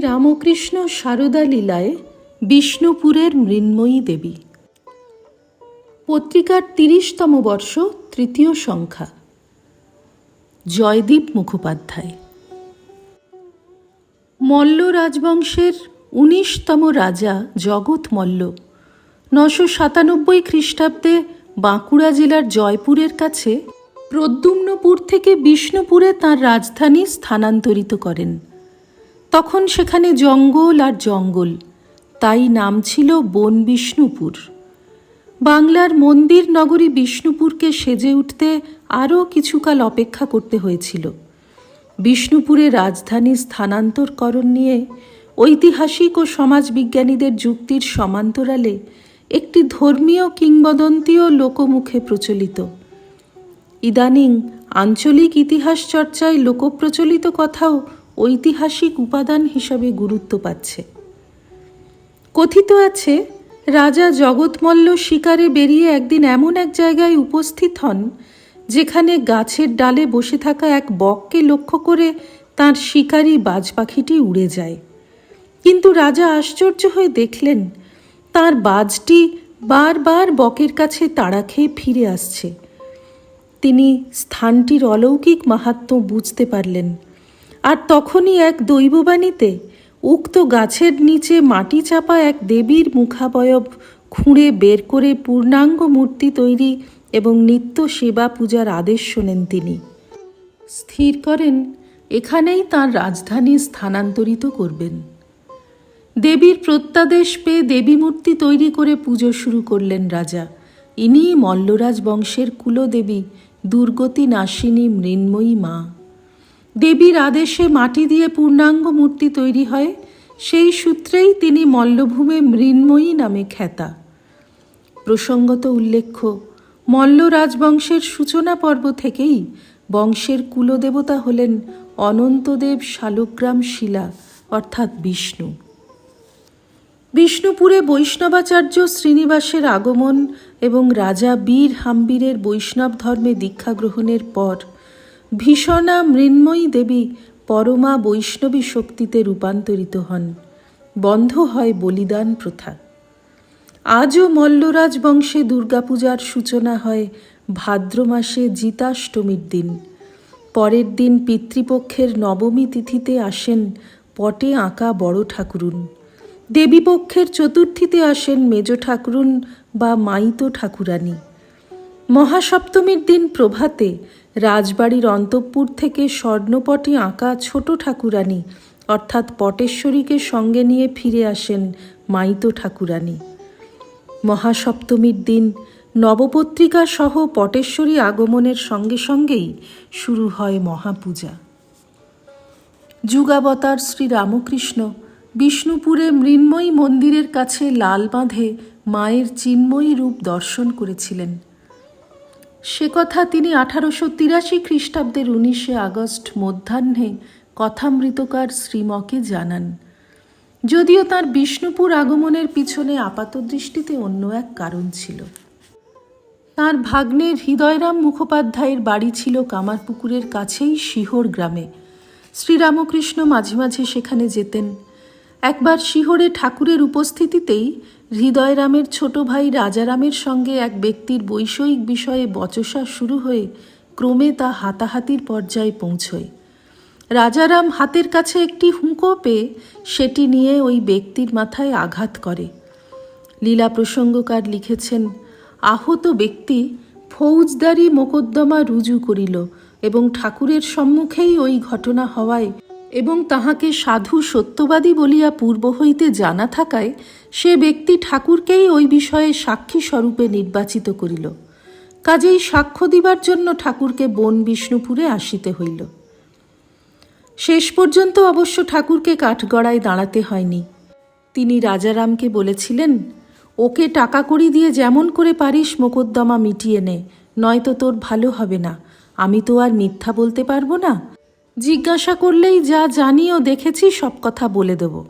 রামকৃষ্ণ সারদা লীলায় বিষ্ণুপুরের মৃন্ময়ী দেবী। পত্রিকার তিরিশতম বর্ষ, তৃতীয় সংখ্যা। জয়দীপ মুখোপাধ্যায়। মল্ল রাজবংশের উনিশতম রাজা জগৎ মল্ল, নশো সাতানব্বই খ্রিস্টাব্দে বাঁকুড়া জেলার জয়পুরের কাছে প্রদ্যুম্নপুর থেকে বিষ্ণুপুরে তার রাজধানী স্থানান্তরিত করেন। তখন সেখানে জঙ্গল আর জঙ্গল, তাই নাম ছিল বন বিষ্ণুপুর। বাংলার মন্দির নগরী বিষ্ণুপুরকে সেজে উঠতে আরও কিছুকাল অপেক্ষা করতে হয়েছিল। বিষ্ণুপুরে রাজধানী স্থানান্তরকরণ নিয়ে ঐতিহাসিক ও সমাজবিজ্ঞানীদের যুক্তির সমান্তরালে একটি ধর্মীয় কিংবদন্তিও লোকমুখে প্রচলিত। ইদানিং আঞ্চলিক ইতিহাস চর্চায় লোকপ্রচলিত কথাও ঐতিহাসিক উপাদান হিসাবে গুরুত্ব পাচ্ছে। কথিত আছে, রাজা জগৎমল্ল শিকারে বেরিয়ে একদিন এমন এক জায়গায় উপস্থিত হন, যেখানে গাছের ডালে বসে থাকা এক বককে লক্ষ্য করে তার শিকারী বাজ পাখিটি উড়ে যায়। কিন্তু রাজা আশ্চর্য হয়ে দেখলেন, তার বাজটি বারবার বকের কাছে তাড়া খেয়ে ফিরে আসছে। তিনি স্থানটির অলৌকিক মাহাত্ম্য বুঝতে পারলেন। আর তখনই এক দৈববাণীতে উক্ত গাছের নিচে মাটি চাপা এক দেবীর মুখাবয়ব খুঁড়ে বের করে পূর্ণাঙ্গ মূর্তি তৈরি এবং নিত্য সেবা পূজার আদেশ শোনেন তিনি। স্থির করেন, এখানেই তার রাজধানী স্থানান্তরিত করবেন। দেবীর প্রত্যাদেশ পেয়ে দেবী মূর্তি তৈরি করে পুজো শুরু করলেন রাজা। ইনিই মল্লরাজ বংশের কুলদেবী দুর্গতি নাশিনী মৃন্ময়ী মা। দেবীর আদেশে মাটি দিয়ে পূর্ণাঙ্গ মূর্তি তৈরি হয়, সেই সূত্রেই তিনি মল্লভূমে মৃন্ময়ী নামে খ্যাতা। প্রসঙ্গত উল্লেখ্য, মল্ল রাজবংশের সূচনা পর্ব থেকেই বংশের কুলদেবতা হলেন অনন্তদেব শালগ্রাম শিলা, অর্থাৎ বিষ্ণু। বিষ্ণুপুরে বৈষ্ণবাচার্য শ্রীনিবাসের আগমন এবং রাজা বীর হাম্বীরের বৈষ্ণব ধর্মে দীক্ষা গ্রহণের পর ভীষণা মৃন্ময়ী দেবী পরমা বৈষ্ণবী শক্তিতে রূপান্তরিত হন। বন্ধ হয় বলিদান প্রথা। আজও মল্লরাজ বংশে দুর্গাপূজার সূচনা হয় ভাদ্র মাসে জিতাষ্টমীর দিন। পরের দিন পিতৃপক্ষের নবমী তিথিতে আসেন পটে আঁকা বড় ঠাকুরুন। দেবীপক্ষের চতুর্থীতে আসেন মেজ ঠাকুরুন বা মাইতো ঠাকুরানী। মহাসপ্তমীর দিন প্রভাতে রাজবাড়ির অন্তঃপুর থেকে স্বর্ণপটে আঁকা ছোট ঠাকুরানী, অর্থাৎ পটেশ্বরীকে সঙ্গে নিয়ে ফিরে আসেন মাইতো ঠাকুরানী। মহাসপ্তমীর দিন নবপত্রিকা সহ পটেশ্বরী আগমনের সঙ্গে সঙ্গেই শুরু হয় মহাপূজা। যুগাবতার শ্রী রামকৃষ্ণ বিষ্ণুপুরে মৃন্ময়ী মন্দিরের কাছে লাল বাঁধে মায়ের চিন্ময়ী রূপ দর্শন করেছিলেন। সে কথা তিনি আঠারোশো তিরাশি খ্রিস্টাব্দের উনিশে আগস্ট মধ্যাহ্নে কথামৃতকার শ্রীমকে জানান। যদিও তার বিষ্ণুপুর আগমনের পিছনে আপাতদৃষ্টিতে অন্য এক কারণ ছিল। তার ভাগ্নের হৃদয়রাম মুখোপাধ্যায়ের বাড়ি ছিল কামারপুকুরের কাছেই শিহর গ্রামে। শ্রীরামকৃষ্ণ মাঝে মাঝে সেখানে যেতেন। একবার শিহরে ঠাকুরের উপস্থিতিতেই হৃদয়রামের ছোট ভাই রাজারামের সঙ্গে এক ব্যক্তির বৈষয়িক বিষয়ে বচসা শুরু হয়ে ক্রমে তা হাতাহাতির পর্যায়ে পৌঁছয়। রাজারাম হাতের কাছে একটি হুঁকো পেয়ে সেটি নিয়ে ওই ব্যক্তির মাথায় আঘাত করে। লীলা প্রসঙ্গকার লিখেছেন, আহত ব্যক্তি ফৌজদারি মোকদ্দমা রুজু করিল এবং ঠাকুরের সম্মুখেই ওই ঘটনা হওয়ায় এবং তাহাকে সাধু সত্যবাদী বলিয়া পূর্ব হইতে জানা থাকায় সে ব্যক্তি ঠাকুরকেই ওই বিষয়ে সাক্ষী স্বরূপে নির্বাচিত করিল। কাজেই সাক্ষ্য দিবার জন্য ঠাকুরকে বন বিষ্ণুপুরে আসিতে হইল। শেষ পর্যন্ত অবশ্য ঠাকুরকে কাঠগড়ায় দাঁড়াতে হয়নি। তিনি রাজারামকে বলেছিলেন, ওকে টাকা কড়ি দিয়ে যেমন করে পারিস মোকদ্দমা মিটিয়ে নে, নয়তো তোর ভালো হবে না। আমি তো আর মিথ্যা বলতে পারব না। জিজ্ঞাসা করলেই যা জানি ও দেখেছি সব কথা বলে দেব।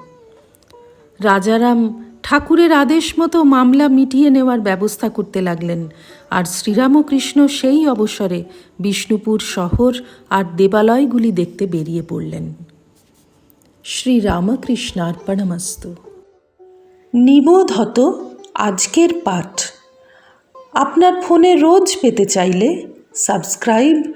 রাজারাম ঠাকুরের আদেশ মতো মামলা মিটিয়ে নেওয়ার ব্যবস্থা করতে লাগলেন, আর শ্রীরামকৃষ্ণ সেই অবসরে বিষ্ণুপুর শহর আর দেবালয়গুলি দেখতে বেরিয়ে পড়লেন। শ্রীরামকৃষ্ণার্পণমস্তু। নিবোধ হত আজকের পাঠ। আপনার ফোনে রোজ পেতে চাইলে সাবস্ক্রাইব